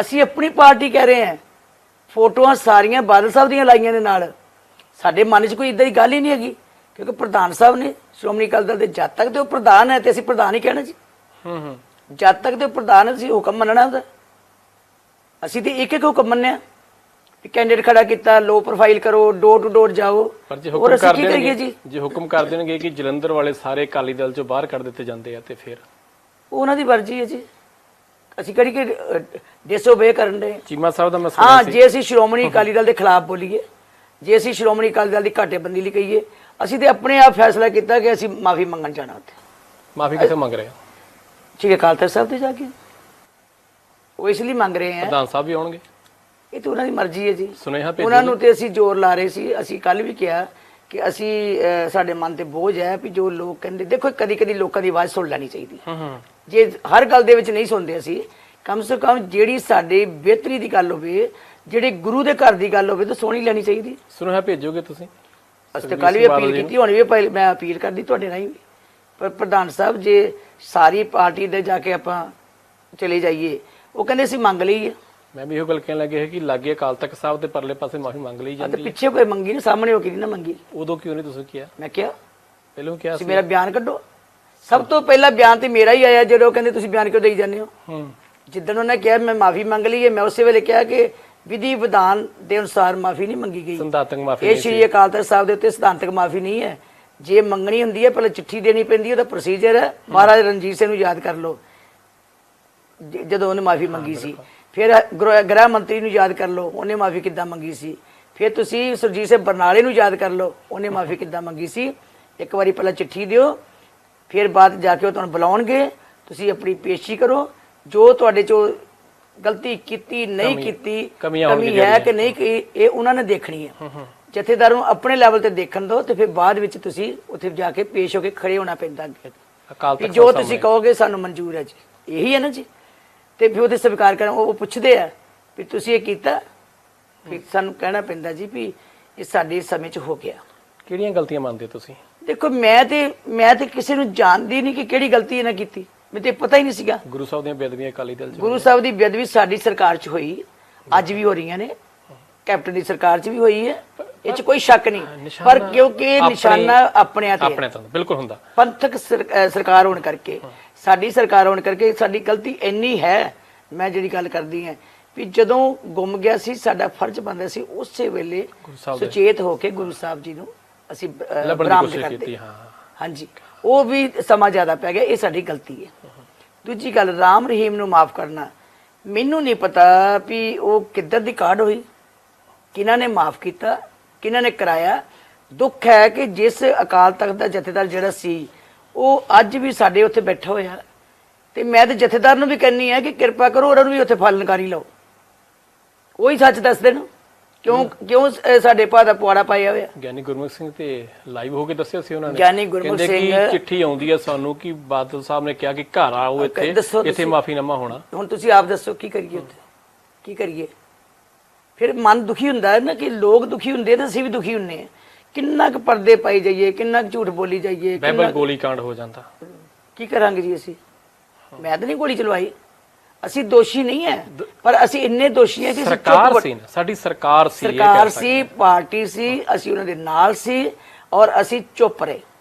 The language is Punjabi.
ਅਸੀਂ ਆਪਣੀ ਪਾਰਟੀ ਕਹਿ ਰਹੇ ਹਾਂ। ਫੋਟੋਆਂ ਸਾਰੀਆਂ ਬਾਦਲ ਸਾਹਿਬ ਦੀਆਂ ਲਾਈਆਂ ਦੇ ਨਾਲ। ਸਾਡੇ ਮਨ 'ਚ ਕੋਈ ਇਦਾਂ ਦੀ ਗੱਲ ਹੀ ਨਹੀਂ ਹੈਗੀ ਕਿਉਂਕਿ ਪ੍ਰਧਾਨ ਸਾਹਿਬ ਨੇ ਸ਼੍ਰੋਮਣੀ ਅਕਾਲੀ ਦਲ ਦੇ ਜਦ ਤੱਕ ਤੇ ਉਹ ਪ੍ਰਧਾਨ ਹੈ ਤੇ ਅਸੀਂ ਪ੍ਰਧਾਨ ਹੀ ਕਹਿਣਾ ਜੀ। ਹੂੰ ਹੂੰ। ਜਦ ਤੱਕ ਤੇ ਪ੍ਰਧਾਨ ਅਸੀਂ ਹੁਕਮ ਮੰਨਣਾ ਉਹਦਾ। ਅਸੀਂ ਤੇ ਇੱਕ ਇੱਕ ਹੁਕਮ ਮੰਨਿਆ ਕਿ ਕੈਂਡੀਡੇਟ ਖੜਾ ਕੀਤਾ ਲੋ ਪ੍ਰੋਫਾਈਲ ਕਰੋ ਡੋਰ ਟੂ ਡੋਰ ਜਾਓ। ਪਰ ਜੇ ਹੁਕਮ ਕਰ ਦੇਣਗੇ ਜੀ? ਜੇ ਹੁਕਮ ਕਰ ਦੇਣਗੇ ਕਿ ਜਲੰਧਰ ਵਾਲੇ ਸਾਰੇ ਅਕਾਲੀ ਦਲ ਚੋਂ ਬਾਹਰ ਕੱਢ ਦਿੱਤੇ ਜਾਂਦੇ ਆ ਤੇ ਫਿਰ? ਉਹ ਉਹਨਾਂ ਦੀ ਮਰਜ਼ੀ ਹੈ ਜੀ। ਅਸੀਂ ਕਿਹੜੀ ਕਿ ਡਿਸਓਬੇ ਕਰਨ ਦੇ ਚੀਮਾ ਸਾਹਿਬ ਦਾ ਮੈਂ ਹਾਂ ਜੇ ਅਸੀਂ ਸ਼੍ਰੋਮਣੀ ਅਕਾਲੀ ਦਲ ਦੇ ਖਿਲਾਫ ਬੋਲੀਏ ਜੇ ਅਸੀਂ ਸ਼੍ਰੋਮਣੀ ਅਕਾਲੀ ਦਲ ਦੀ ਘਾਟੇਬੰਦੀ ਲਈ ਕਹੀਏ ਅਸੀਂ ਤੇ ਆਪਣੇ ਆਪ ਫੈਸਲਾ ਕੀਤਾ ਕਿ ਅਸੀਂ ਮਾਫੀ ਮੰਗਣ ਜਾਣਾ ਉੱਥੇ। ਮਾਫੀ ਕਿੱਥੇ ਮੰਗ ਰਹੇ ਆ ਠੀਕ ਹੈ ਅਕਾਲ ਤਖਤ ਸਾਹਿਬ ਤੇ ਜਾ ਕੇ। ਉਹ ਇਸ ਲਈ ਮੰਗ ਰਹੇ ਹੈ। ਪ੍ਰਧਾਨ ਸਾਹਿਬ ਵੀ ਆਉਣਗੇ? ਇਹ ਤਾਂ ਉਹਨਾਂ ਦੀ ਮਰਜ਼ੀ ਹੈ ਜੀ। ਸੁਨੇਹਾ ਭੇਜੋ ਉਹਨਾਂ ਨੂੰ ਤੇ ਅਸੀਂ ਜ਼ੋਰ ਲਾ ਰਹੇ ਸੀ। ਅਸੀਂ ਕੱਲ ਵੀ ਕਿਹਾ ਕਿ ਅਸੀਂ ਸਾਡੇ ਮਨ ਤੇ ਬੋਝ ਹੈ ਵੀ ਜੋ ਲੋਕ ਕਹਿੰਦੇ ਦੇਖੋ ਕਦੀ ਕਦੀ ਲੋਕਾਂ ਦੀ ਆਵਾਜ਼ ਸੁਣ ਲੈਣੀ ਚਾਹੀਦੀ ਹੈ। ਜੇ ਹਰ ਗੱਲ ਦੇ ਵਿੱਚ ਨਹੀਂ ਸੁਣਦੇ ਅਸੀਂ ਕਮ ਸੇ ਕਮ ਜਿਹੜੀ ਸਾਡੇ ਬਿਹਤਰੀ ਦੀ ਗੱਲ ਹੋਵੇ ਜਿਹੜੇ ਗੁਰੂ ਦੇ ਘਰ ਦੀ ਗੱਲ ਹੋਵੇ ਤਾਂ ਸੁਣੀ ਲੈਣੀ ਚਾਹੀਦੀ। ਸੁਨੇਹਾ ਭੇਜੋਗੇ ਤੁਸੀਂ? ਅਸੀਂ ਤਾਂ ਕੱਲ ਵੀ ਅਪੀਲ ਕੀਤੀ ਹੁਣ ਵੀ ਪਹਿਲ- ਮੈਂ ਅਪੀਲ ਕਰਦੀ ਤੁਹਾਡੇ ਨਾਲ ਵੀ। ਪਰ ਪ੍ਰਧਾਨ ਸਾਹਿਬ ਜੇ ਸਾਰੀ ਪਾਰਟੀ ਦੇ ਜਾ ਕੇ ਆਪਾਂ ਚਲੇ ਜਾਈਏ ਉਹ ਕਹਿੰਦੇ ਅਸੀਂ ਮੰਗ ਲਈ ਹੈ। ਮੈਂ ਵੀ ਇਹੋ ਗੱਲ ਕਹਿਣ ਲੱਗੇ ਹੈ ਕਿ ਲਾਗੇ ਅਕਾਲ ਤਖਤ ਸਾਹਿਬ ਦੇ ਪਰਲੇ ਪਾਸੇ ਮਾਫੀ ਮੰਗ ਲਈ ਜਾਂਦੀ ਹੈ। ਪਿੱਛੇ ਕੋਈ ਮੰਗੀ ਨਾ ਸਾਹਮਣੇ ਹੋ ਕੇ ਨਹੀਂ ਨਾ ਮੰਗੀ। ਉਦੋਂ ਕਿਉਂ ਨਹੀਂ ਤੁਸੀਂ ਕਿਹਾ? ਮੈਂ ਕਿਹਾ ਪਹਿਲਾਂ ਕਿਹਾ ਸੀ ਮੇਰਾ ਬਿਆਨ ਕੱਢੋ। ਸਭ ਤੋਂ ਪਹਿਲਾਂ ਬਿਆਨ ਤੇ ਮੇਰਾ ਹੀ ਆਇਆ ਜਦੋਂ ਕਹਿੰਦੇ ਤੁਸੀਂ ਬਿਆਨ ਕਿਉਂ ਦੇਈ ਜਾਂਦੇ ਹੋ? ਹੂੰ। ਜਿੱਦਣ ਉਹਨੇ ਕਿਹਾ ਮੈਂ ਮਾਫੀ ਮੰਗ ਲਈ ਹੈ ਮੈਂ ਉਸੇ ਵੇਲੇ ਕਿਹਾ ਕਿ ਵਿਧੀ ਵਿਧਾਨ ਦੇ ਅਨੁਸਾਰ ਮਾਫੀ ਨਹੀਂ ਮੰਗੀ ਗਈ। ਸੰਦਾਤਕ ਮਾਫੀ ਇਹ ਸ਼੍ਰੀ ਅਕਾਲ ਤਖਤ ਸਾਹਿਬ ਦੇ ਉੱਤੇ ਸਿਧਾਂਤਕ ਮਾਫੀ ਨਹੀਂ ਹੈ। ਜੇ ਮੰਗਣੀ ਹੁੰਦੀ ਹੈ ਪਹਿਲਾਂ ਚਿੱਠੀ ਦੇਣੀ ਪੈਂਦੀ ਹੈ ਉਹਦਾ ਪ੍ਰੋਸੀਜਰ ਹੈ। ਮਹਾਰਾਜ ਰਣਜੀਤ ਸਿੰਘ ਨੂੰ ਯਾਦ ਕਰ ਲਓ। ਜਦੋਂ ਉਹਨੇ ਮਾਫੀ ਮੰਗੀ ਸੀ। ਫਿਰ ਗ੍ਰਹਿ ਮੰਤਰੀ ਨੂੰ ਯਾਦ ਕਰ ਲਓ ਉਹਨੇ ਮਾਫੀ ਕਿੱਦਾਂ ਮੰਗੀ ਸੀ। ਫਿਰ ਤੁਸੀਂ ਸੁਰਜੀਤ ਸਿੰਘ ਬਰਨਾਲੇ ਨੂੰ ਯਾਦ ਕਰ ਲਓ ਉਹਨੇ ਮਾਫੀ ਕਿੱਦਾਂ ਮੰਗੀ ਸੀ। ਇੱਕ ਵਾਰੀ ਪਹਿਲਾਂ ਚਿੱਠੀ ਦਿਓ। ਫਿਰ ਬਾਅਦ ਜਾ ਕੇ ਉਹ ਤੁਹਾਨੂੰ ਬੁਲਾਉਣਗੇ। ਤੁਸੀਂ ਆਪਣੀ ਪੇਸ਼ੀ ਕਰੋ। ਜੋ ਤੁਹਾਡੇ ਚੋਂ ਗਲਤੀ ਕੀਤੀ ਨਹੀਂ ਕੀਤੀ ਕਮੀ ਹੈ ਕਿ ਨਹੀਂ ਕਿ ਇਹ ਉਹਨਾਂ ਨੇ ਦੇਖਣੀ ਹੈ। ਜਥੇਦਾਰ ਨੂੰ ਆਪਣੇ ਲੈਵਲ ਤੇ ਦੇਖਣ ਦਿਓ ਤੇ ਫਿਰ ਬਾਅਦ ਵਿੱਚ ਤੁਸੀਂ ਉੱਥੇ ਜਾ ਕੇ ਪੇਸ਼ ਹੋ ਕੇ ਖੜੇ ਹੋਣਾ ਪੈਂਦਾ ਅੱਗੇ ਜੋ ਤੁਸੀਂ ਕਹੋਗੇ ਸਾਨੂੰ ਮਨਜ਼ੂਰ ਹੈ ਜੀ। ਇਹੀ ਹੈ ਨਾ ਜੀ। ਤੇ ਫਿਰ ਉਹਦੇ ਸਵੀਕਾਰ ਕਰਨ ਉਹ ਪੁੱਛਦੇ ਆ ਵੀ ਤੁਸੀਂ ਇਹ ਕੀਤਾ ਵੀ ਸਾਨੂੰ ਕਹਿਣਾ ਪੈਂਦਾ ਜੀ ਵੀ ਇਹ ਸਾਡੇ ਸਮੇਂ 'ਚ ਹੋ ਗਿਆ। ਕਿਹੜੀਆਂ ਗਲਤੀਆਂ ਮੰਨਦੇ ਤੁਸੀਂ? ਦੇਖੋ ਮੈਂ ਤੇ ਮੈਂ ਤੇ ਕਿਸੇ ਨੂੰ ਜਾਣਦੀ ਨਹੀਂ ਕਿ ਕਿਹੜੀ ਗਲਤੀ ਇਹਨਾਂ ਕੀਤੀ। ਮੈਨੂੰ ਤੇ ਪਤਾ ਹੀ ਨਹੀਂ ਸੀਗਾ। ਗੁਰੂ ਸਾਹਿਬ ਦੀਆਂ ਬੇਦਬੀਆਂ ਅਕਾਲੀ ਦਲ ਚ ਗੁਰੂ ਸਾਹਿਬ ਦੀ ਬੇਅਦਬੀ ਸਾਡੀ ਸਰਕਾਰ 'ਚ ਹੋਈ। ਅੱਜ ਵੀ ਹੋ ਰਹੀਆਂ ਨੇ। ਕੈਪਟਨ ਦੀ ਸਰਕਾਰ 'ਚ ਵੀ ਹੋਈ ਹੈ। ਇਹ 'ਚ ਕੋਈ ਸ਼ੱਕ ਨਹੀਂ। ਪਰ ਕਿਉਂਕਿ ਇਹ ਨਿਸ਼ਾਨਾ ਆਪਣਿਆਂ ਤੇ। ਆਪਣੇ ਤੋਂ ਬਿਲਕੁਲ ਹੁੰਦਾ। ਪੰਥਕ ਸਰਕਾਰ ਹੋਣ ਕਰਕੇ। ਸਾਡੀ ਸਰਕਾਰ ਹੋਣ ਕਰਕੇ ਸਾਡੀ ਗਲਤੀ ਇੰਨੀ ਹੈ। ਮੈਂ ਜਿਹੜੀ ਗੱਲ ਕਰਦੀ ਹਾਂ ਵੀ ਜਦੋਂ ਗੁੰਮ ਗਿਆ ਸੀ ਸਾਡਾ ਫਰਜ਼ ਬਣਦਾ ਸੀ ਉਸੇ ਵੇਲੇ ਸੁਚੇਤ ਹੋ ਕੇ ਗੁਰੂ ਸਾਹਿਬ ਜੀ ਨੂੰ ਅਸੀਂ ਬਰਾਮਦ ਕਰਦੇ। ਕੀਤੀ ਹਾਂ। ਹਾਂਜੀ। ਉਹ ਵੀ ਸਮਾਂ ਜ਼ਿਆਦਾ ਪੈ ਗਿਆ ਇਹ ਸਾਡੀ ਗਲਤੀ ਹੈ। ਦੂਜੀ ਗੱਲ ਰਾਮ ਰਹੀਮ ਨੂੰ ਮਾਫ ਕਰਨਾ। ਮੈਨੂੰ ਨਹੀਂ ਪਤਾ ਵੀ ਉਹ ਕਿੱਧਰ ਦੀ ਕਾਢ ਹੋਈ ਕਿਹਨਾਂ ਨੇ ਮਾਫ ਕੀਤਾ ਕਿਹਨਾਂ ਨੇ ਕਰਾਇਆ। ਦੁੱਖ ਹੈ ਕਿ ਜਿਸ ਅਕਾਲ ਤਖਤ ਦਾ ਜਥੇਦਾਰ ਜਿਹੜਾ ਸੀ ਉਹ ਅੱਜ ਵੀ ਸਾਡੇ ਉੱਥੇ ਬੈਠਾ ਹੋਇਆ। ਤੇ ਮੈਂ ਤੇ ਜਥੇਦਾਰ ਨੂੰ ਵੀ ਕਹਿੰਨੀ ਹੈ ਕਿ ਕਿਰਪਾ ਕਰੋ ਉਹਨਾਂ ਨੂੰ ਵੀ ਉੱਥੇ ਫਲਨਕਾਰੀ ਲਓ। ਉਹੀ ਸੱਚ ਦੱਸ ਦੇਣ। ਕਿਉਂ ਕਿਉਂ ਸਾਡੇ ਪਾ ਦਾ ਪੁਆੜਾ ਪਾਇਆ ਹੋਇਆ? ਗਿਆਨੀ ਗੁਰਮੁਖ ਸਿੰਘ ਤੇ ਲਾਈਵ ਹੋ ਕੇ ਦੱਸਿਆ ਸੀ ਉਹਨਾਂ ਨੇ। ਗਿਆਨੀ ਗੁਰਮੁਖ ਕਹਿੰਦੇ ਕਿ ਸਿੰਘ- ਚਿੱਠੀ ਆਉਂਦੀ ਹੈ ਸਾਨੂੰ ਕਿ ਬਾਦਲ ਸਾਹਿਬ ਨੇ ਕਿਹਾ ਕਿ ਘਰ ਆਓ ਇੱਥੇ ਦੱਸੋ ਇੱਥੇ ਤੁਸੀਂ। ਮਾਫੀਨਾਮਾ ਹੋਣਾ। ਹੁਣ ਤੁਸੀਂ ਆਪ ਦੱਸੋ ਕੀ ਕਰੀਏ ਉੱਥੇ? ਕੀ ਕਰੀਏ? ਫਿਰ ਮਨ ਦੁਖੀ ਹੁੰਦਾ ਹੈ ਨਾ ਕਿ ਲੋਕ ਦੁਖੀ ਹੁੰਦੇ ਤਾਂ ਅਸੀਂ ਵੀ ਦੁਖੀ ਹੁੰਨੇ ਆ। ਕਿੰਨਾ ਕੁ ਪਰਦੇ ਪਾਈ ਜਾਈਏ ਕਿੰਨਾ ਕੁ ਝੂਠ ਬੋਲੀ ਜਾਈਏ ਬਾਈਬਲ ਕਿੰਨਾ ਗੋਲੀ ਕਾਂਡ ਹੋ ਜਾਂਦਾ। ਕੀ ਕਰਾਂਗੇ ਜੀ ਅਸੀਂ? ਮੈਂ ਤਾਂ ਨਹੀਂ ਗੋਲੀ ਚਲਵਾਈ ਅਸੀਂ ਦੋਸ਼ੀ ਨਹੀਂ ਹੈ ਪਰ ਅਸੀਂ ਇੰਨੇ ਦੋਸ਼ੀ ਹਾਂ ਕਿ ਸਰਕਾਰ ਸੀ ਸਾਡੀ ਸਰਕਾਰ ਸੀ ਸਰਕਾਰ ਸੀ ਪਾਰਟੀ ਸੀ ਅਸੀਂ ਉਹਨਾਂ ਦੇ ਨਾਲ ਸੀ ਔਰ ਅਸੀਂ ਚੁੱਪ ਰਹੇ।